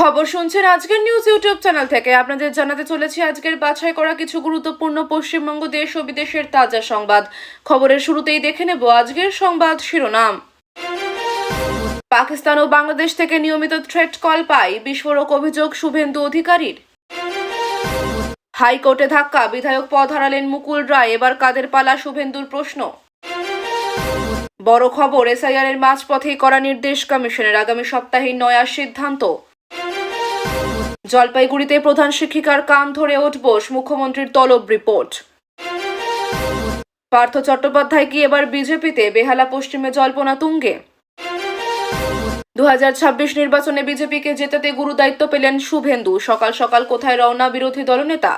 খবর শুনছেন আজকের নিউজ ইউটিউব চ্যানেল থেকে। আপনাদের জানাতে চলেছি আজকের বাছাই করা কিছু গুরুত্বপূর্ণ পশ্চিমবঙ্গ দেশ ও বিদেশের তাজা সংবাদ। খবরের শুরুতেই দেখে নেব আজকের সংবাদ শিরোনাম। পাকিস্তান ও বাংলাদেশ থেকে নিয়মিত থ্রেট কল পাই বিস্ফোরক অভিযোগ শুভেন্দু অধিকারীর। হাইকোর্টে ধাক্কা, বিধায়ক পদ হারালেন মুকুল রায়, এবার কাদের পালা শুভেন্দুর প্রশ্ন। বড় খবর, এসআইআর এর মাঝপথেই করা নির্দেশ কমিশনের, আগামী সপ্তাহে নয়া সিদ্ধান্ত। জলপাইগুড়িতে প্রধান শিক্ষিকার কান ধরে উঠবোস মুখ্যমন্ত্রীর তলব রিপোর্ট। পার্থ চট্টোপাধ্যায় কি এবার বিজেপিতে? বেহালা, পশ্চিমে জল্পনা তুঙ্গে। দু হাজার ছাব্বিশ নির্বাচনে বিজেপিকে জেতাতে গুরু দায়িত্ব পেলেন শুভেন্দু। সকাল সকাল কোথায় রওনা বিরোধী দলনেতা?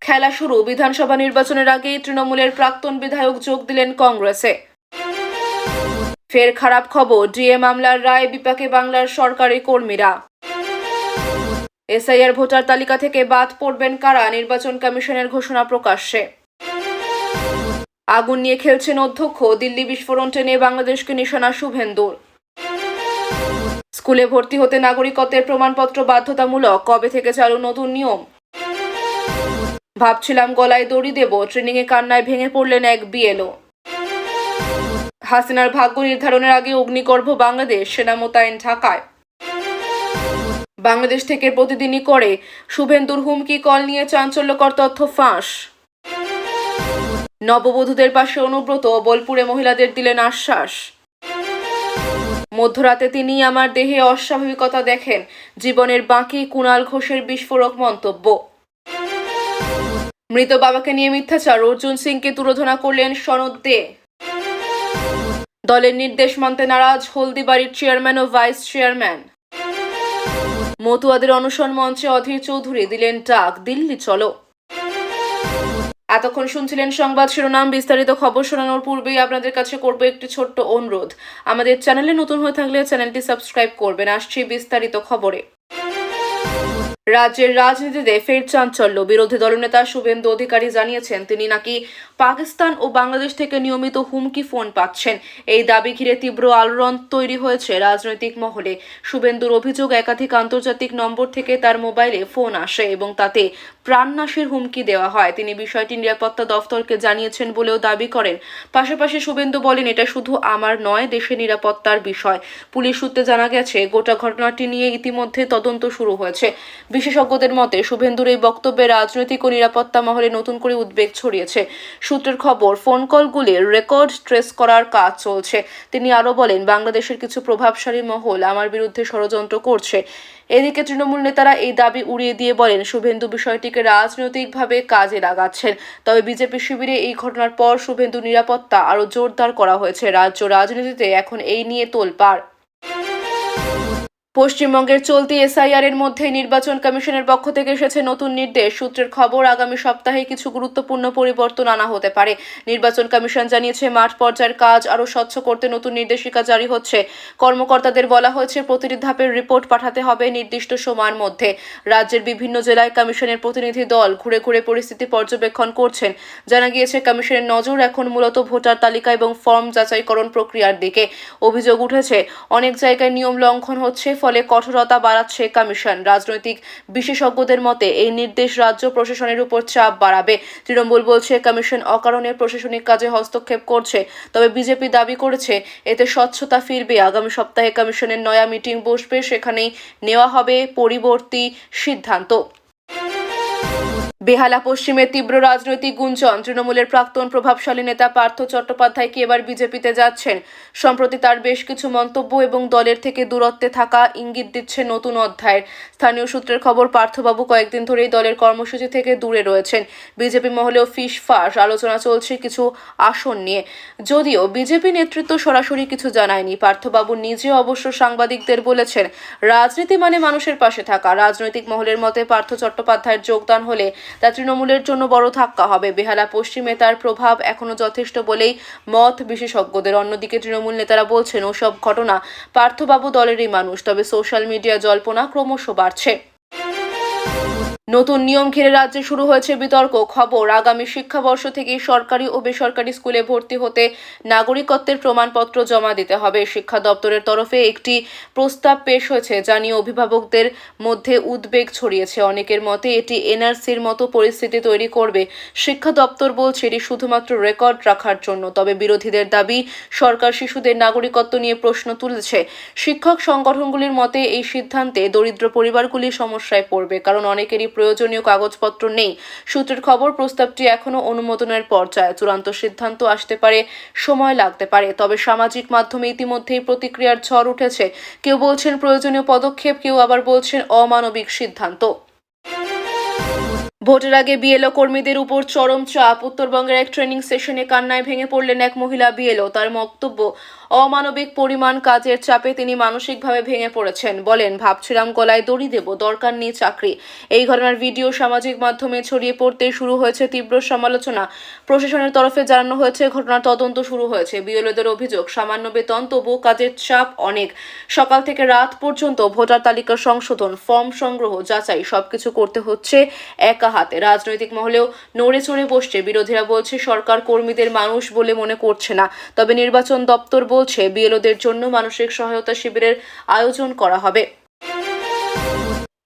খেলা শুরু। বিধানসভা নির্বাচনের আগেই তৃণমূলের প্রাক্তন বিধায়ক যোগ দিলেন কংগ্রেসে। ফের খারাপ খবর। ডিএ মামলার রায় বিপাকে বাংলার সরকারি কর্মীরা। এসআইআর ভোটার তালিকা থেকে বাদ পড়বেন কারা? নির্বাচন কমিশনের ঘোষণা প্রকাশ্যে। আগুন নিয়ে খেলছেন অধ্যক্ষ। দিল্লি বিস্ফোরণ টেনে বাংলাদেশকে নিশানা শুভেন্দুর। স্কুলে ভর্তি হতে নাগরিকত্বের প্রমাণপত্র বাধ্যতামূলক। কবে থেকে চালু নতুন নিয়ম? ভাবছিলাম গলায় দড়ি দেব। ট্রেনিংয়ে কান্নায় ভেঙে পড়লেন এক বিএলও। হাসিনার ভাগ্য নির্ধারণের আগে অগ্নিগর্ভ বাংলাদেশ। সেনা মোতায়েন ঢাকায়। বাংলাদেশ থেকে প্রতিদিনই করে। শুভেন্দুর হুমকি, কল নিয়ে চাঞ্চল্যকর তথ্য ফাঁস। নববধূদের পাশে অনুব্রত, বোলপুরে মহিলাদের দিলেন আশ্বাস। মধ্যরাতে তিনি আমার দেহে অস্বাভাবিকতা দেখেন। জীবনের বাকি কুণাল ঘোষের বিস্ফোরক মন্তব্য। মৃত বাবাকে নিয়ে মিথ্যাচার, অর্জুন সিংকে তুলোধনা করলেন সনদ দে। দলের নির্দেশ মানতে নারাজ হলদিবাড়ির চেয়ারম্যান ও ভাইস চেয়ারম্যান। মতুয়াদের অনশন মঞ্চে অধীর চৌধুরী দিলেন ডাক, দিল্লি চলো। এতক্ষণ শুনছিলেন সংবাদ শিরোনাম, বিস্তারিত খবর শোনানোর পূর্বেই আপনাদের কাছে করব একটি ছোট্ট অনুরোধ। আমাদের চ্যানেলে নতুন হয়ে থাকলে চ্যানেলটি সাবস্ক্রাইব করবেন। আসছি বিস্তারিত খবরে। রাজ্যের রাজনীতিতে ফের চাঞ্চল্য। বিরোধী দলনেতা শুভেন্দু অধিকারী জানিয়েছেন, তিনি নাকি পাকিস্তান ও বাংলাদেশ থেকে নিয়মিত হুমকি ফোন পাচ্ছেন। এই দাবি ঘিরে তীব্র আলোড়ন তৈরি হয়েছে রাজনৈতিক মহলে। শুভেন্দুর অভিযোগ একাধিক আন্তর্জাতিক নম্বর থেকে তার মোবাইলে ফোন আসে এবং তাতে প্রাণনাশের হুমকি দেওয়া হয়। তিনি বিষয়টি নিরাপত্তা দফতরকে জানিয়েছেন বলেও দাবি করেন। পাশাপাশি শুভেন্দু বলেন, এটা শুধু আমার নয়, দেশের নিরাপত্তার বিষয়। পুলিশ সূত্রে জানা গেছে, গোটা ঘটনাটি নিয়ে ইতিমধ্যে তদন্ত শুরু হয়েছে। বিশেষজ্ঞদের মতে, শুভেন্দুর এই বক্তব্যে রাজনৈতিক ও নিরাপত্তা মহলে নতুন করে উদ্বেগ ছড়িয়েছে। সূত্রের খবর, ফোন কলগুলির রেকর্ড ট্রেস করার কাজ চলছে। তিনি আরও বলেন, বাংলাদেশের কিছু প্রভাবশালী মহল আমার বিরুদ্ধে ষড়যন্ত্র করছে। এদিকে তৃণমূল নেতারা এই দাবি উড়িয়ে দিয়ে বলেন, শুভেন্দু বিষয়টিকে রাজনৈতিকভাবে কাজে লাগাচ্ছেন। তবে বিজেপি শিবিরে এই ঘটনার পর শুভেন্দু নিরাপত্তা আরও জোরদার করা হয়েছে। রাজ্য রাজনীতিতে এখন এই নিয়ে তোলপাড়। পশ্চিমবঙ্গের চলতি এসআইআর এর মধ্যে নির্বাচন কমিশনের পক্ষ থেকে এসেছে নতুন নির্দেশ। সূত্রের খবর, আগামী সপ্তাহে কিছু গুরুত্বপূর্ণ পরিবর্তন আনা হতে পারে। নির্বাচন কমিশন জানিয়েছে, মাঠ পর্যায়ের কাজ আরও স্বচ্ছ করতে নতুন নির্দেশিকা জারি হচ্ছে। কর্মকর্তাদের বলা হয়েছে, প্রতিটি ধাপের রিপোর্ট পাঠাতে হবে নির্দিষ্ট সময়ের মধ্যে। রাজ্যের বিভিন্ন জেলায় কমিশনের প্রতিনিধি দল ঘুরে ঘুরে পরিস্থিতি পর্যবেক্ষণ করছেন। জানা গিয়েছে, কমিশনের নজর এখন মূলত ভোটার তালিকা এবং ফর্ম যাচাইকরণ প্রক্রিয়ার দিকে। অভিযোগ উঠেছে, অনেক জায়গায় নিয়ম লঙ্ঘন হচ্ছে ফলে কঠোরতা বাড়াচ্ছে কমিশন। রাজনৈতিক বিশেষজ্ঞদের মতে, এই নির্দেশ রাজ্য প্রশাসনের উপর চাপ বাড়াবে। তৃণমূল বলছে, কমিশন অকারণে প্রশাসনিক কাজে হস্তক্ষেপ করছে, তবে বিজেপি দাবি করেছে, এতে স্বচ্ছতা ফিরবে। আগামী সপ্তাহে কমিশনের নয়া মিটিং বসবে, সেখানেই নেওয়া হবে পরিবর্তী সিদ্ধান্ত। বেহালা, পশ্চিমে তীব্র রাজনৈতিক গুঞ্জন। তৃণমূলের প্রাক্তন প্রভাবশালী নেতা পার্থ চট্টোপাধ্যায় কি এবার বিজেপিতে যাচ্ছেন? সম্প্রতি তার বেশ কিছু মন্তব্য এবং দলের থেকে দূরত্বে থাকা ইঙ্গিত দিচ্ছে নতুন অধ্যায়ের স্থানীয় সূত্রের খবর, পার্থবাবু কয়েকদিন ধরেই দলের কর্মসূচি থেকে দূরে রয়েছেন। বিজেপি মহলেও ফিস ফাঁস, আলোচনা চলছে কিছু আসন নিয়ে। যদিও বিজেপি নেতৃত্ব সরাসরি কিছু জানায়নি, পার্থবাবু নিজে অবশ্য সাংবাদিকদের বলেছেন, রাজনীতি মানে মানুষের পাশে থাকা। রাজনৈতিক মহলের মতে পার্থ চট্টোপাধ্যায়ের যোগদান হলে তা তৃণমূলের জন্য বড় ধাক্কা হবে। বেহালা পশ্চিমে তার প্রভাব এখনও যথেষ্ট বলেই মত বিশেষজ্ঞদের। অন্যদিকে তৃণমূল নেতারা বলছেন, ওসব ঘটনা পার্থবাবু দলেরই মানুষ, তবে সোশ্যাল মিডিয়া জল্পনা ক্রমশ বাড়ছে। নতুন নিয়ম ঘিরে রাজ্যে শুরু হয়েছে বিতর্ক। খবর, আগামী শিক্ষাবর্ষ থেকেই সরকারি ও বেসরকারি স্কুলে ভর্তি হতে নাগরিকত্বের প্রমাণপত্র জমা দিতে হবে। শিক্ষা দপ্তরের তরফে একটি প্রস্তাব পেশ হয়েছে, যা নিয়ে অভিভাবকদের মধ্যে উদ্বেগ ছড়িয়েছে। অনেকের মতে, এটি এনআরসির মতো পরিস্থিতি তৈরি করবে। শিক্ষা দপ্তর বলছে, এটি শুধুমাত্র রেকর্ড রাখার জন্য, তবে বিরোধীদের দাবি, সরকার শিশুদের নাগরিকত্ব নিয়ে প্রশ্ন তুলেছে। শিক্ষক সংগঠনগুলির মতে, এই সিদ্ধান্তে দরিদ্র পরিবারগুলি সমস্যায় পড়বে, কারণ অনেকেরই প্রয়োজনীয় কাগজপত্র নেই। সূত্রের খবর, প্রস্তাবটি এখনও অনুমোদনের পর্যায়ে। চূড়ান্ত সিদ্ধান্ত আসতে পারে, সময় লাগতে পারে। তবে সামাজিক মাধ্যমে ইতিমধ্যেই প্রতিক্রিয়ার ঝড় উঠেছে। কেউ বলছেন প্রয়োজনীয় পদক্ষেপ, কেউ আবার বলছেন অমানবিক সিদ্ধান্ত। ভোটের আগে বিএলও কর্মীদের উপর চরম চাপ। উত্তরবঙ্গের এক ট্রেনিং সেশনে কান্নায় ভেঙে পড়লেন এক মহিলা বিএলও। তার বক্তব্য অমানবিক পরিমাণ কাজের চাপে তিনি মানসিকভাবে ভেঙে পড়েছেন। বলেন, ভাবছিলাম গলায় দড়ি দেব, দরকার নেই চাকরি। এই ঘটনার ভিডিও সামাজিক মাধ্যমে ছড়িয়ে পড়তে শুরু হয়েছে তীব্র সমালোচনা। প্রশাসনের তরফে জানানো হয়েছে, ঘটনার তদন্ত শুরু হয়েছে। বিএলওদের অভিযোগ, সামান্য বেতন তবু কাজের চাপ অনেক। সকাল থেকে রাত পর্যন্ত ভোটার তালিকা সংশোধন, ফর্ম সংগ্রহ, যাচাই, সবকিছু করতে হচ্ছে একা। হাতে। রাজনৈতিক মহলেও নড়ে চড়ে বসছে। বিরোধীরা বলছে, সরকার কর্মীদের মানুষ বলে মনে করছে না। তবে নির্বাচন দপ্তর বলছে, বিএলওদের জন্য মানসিক সহায়তা শিবিরের আয়োজন করা হবে।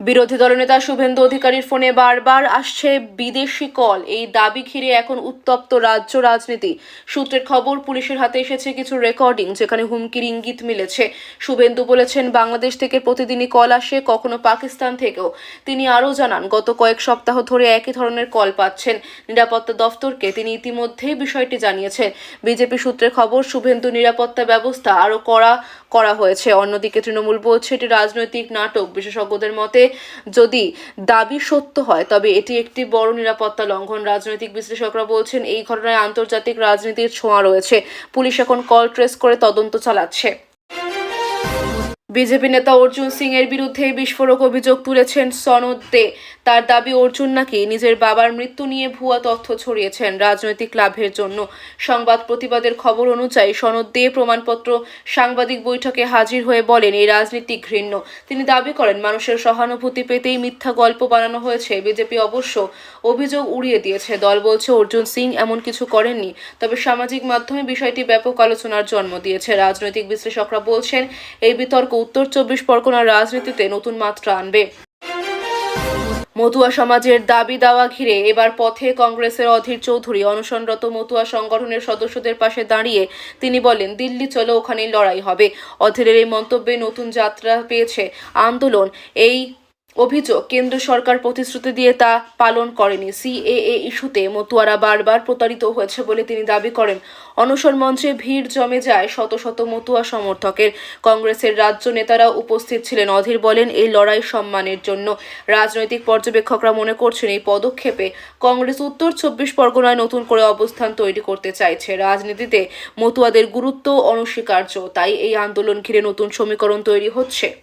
বিরোধী দলনেতা শুভেন্দু অধিকারীর ফোনে বারবার আসছে বিদেশি কল। এই দাবি ঘিরে এখন উত্তপ্ত রাজ্য রাজনীতি। সূত্রের খবর, পুলিশের হাতে এসেছে কিছু রেকর্ডিং যেখানে হুমকির ইঙ্গিত মিলেছে। শুভেন্দু বলেছেন, বাংলাদেশ থেকে প্রতিদিনই কল আসে, কখনো পাকিস্তান থেকেও। তিনি আরও জানান, গত কয়েক সপ্তাহ ধরে একই ধরনের কল পাচ্ছেন। নিরাপত্তা দফতরকে তিনি ইতিমধ্যেই বিষয়টি জানিয়েছেন। বিজেপি সূত্রের খবর, শুভেন্দু নিরাপত্তা ব্যবস্থা আরও কড়া করা হয়েছে। অন্যদিকে তৃণমূল বলছে এটি রাজনৈতিক নাটক। বিশেষজ্ঞদের মতে, যদি দাবি সত্য হয়, তবে এটি একটি বড় নিরাপত্তা লঙ্ঘন। রাজনৈতিক বিশ্লেষকরা বলছেন, এই ঘটনায় আন্তর্জাতিক রাজনীতির ছোঁয়া রয়েছে। পুলিশ এখন কল ট্রেস করে তদন্ত চালাচ্ছে। বিজেপি নেতা অর্জুন সিং এর বিরুদ্ধে বিস্ফোরক অভিযোগ তুলেছেন সনদ দে। তার দাবি, অর্জুন নাকি নিজের বাবার মৃত্যু নিয়ে ভুয়া তথ্য ছড়িয়েছেন রাজনৈতিক লাভের জন্য। সংবাদ প্রতিবাদের খবর অনুযায়ী সনদ দে প্রমাণপত্র সাংবাদিক বৈঠকে হাজির হয়ে বলেন, এই রাজনীতি ঘৃণ্য। তিনি দাবি করেন, মানুষের সহানুভূতি পেতেই মিথ্যা গল্প বানানো হয়েছে। বিজেপি অবশ্য অভিযোগ উড়িয়ে দিয়েছে। দল বলছে, অর্জুন সিং এমন কিছু করেননি। তবে সামাজিক মাধ্যমে বিষয়টি ব্যাপক আলোচনার জন্ম দিয়েছে। রাজনৈতিক বিশ্লেষকরা বলছেন, এই বিতর্ক উত্তর চব্বিশ পরগনার রাজনীতিতে নতুন মাত্রা আনবে। মতুয়া সমাজের দাবি দাওয়া ঘিরে এবার পথে কংগ্রেসের অধীর চৌধুরী অনশনরত মতুয়া সংগঠনের সদস্যদের পাশে দাঁড়িয়ে তিনি বলেন, দিল্লি চলো ওখানে লড়াই হবে। অধীরের এই মন্তব্যে নতুন যাত্রা পেয়েছে আন্দোলন। এই অভিযোগ, কেন্দ্র সরকার প্রতিশ্রুতি দিয়ে তা পালন করেনি। সিএএ ইস্যুতে মতুয়ারা বারবার প্রতারিত হয়েছে বলে তিনি দাবি করেন। অনশন মঞ্চে ভিড় জমে যায় শত শত মতুয়া সমর্থকের। কংগ্রেসের রাজ্য নেতারা উপস্থিত ছিলেন। অধীর বলেন, এই লড়াই সম্মানের জন্য। রাজনৈতিক পর্যবেক্ষকরা মনে করছেন, এই পদক্ষেপে কংগ্রেস উত্তর চব্বিশ পরগনায় নতুন করে অবস্থান তৈরি করতে চাইছে। রাজনীতিতে মতুয়াদের গুরুত্ব অনস্বীকার্য, তাই এই আন্দোলন ঘিরে নতুন সমীকরণ তৈরি হচ্ছে।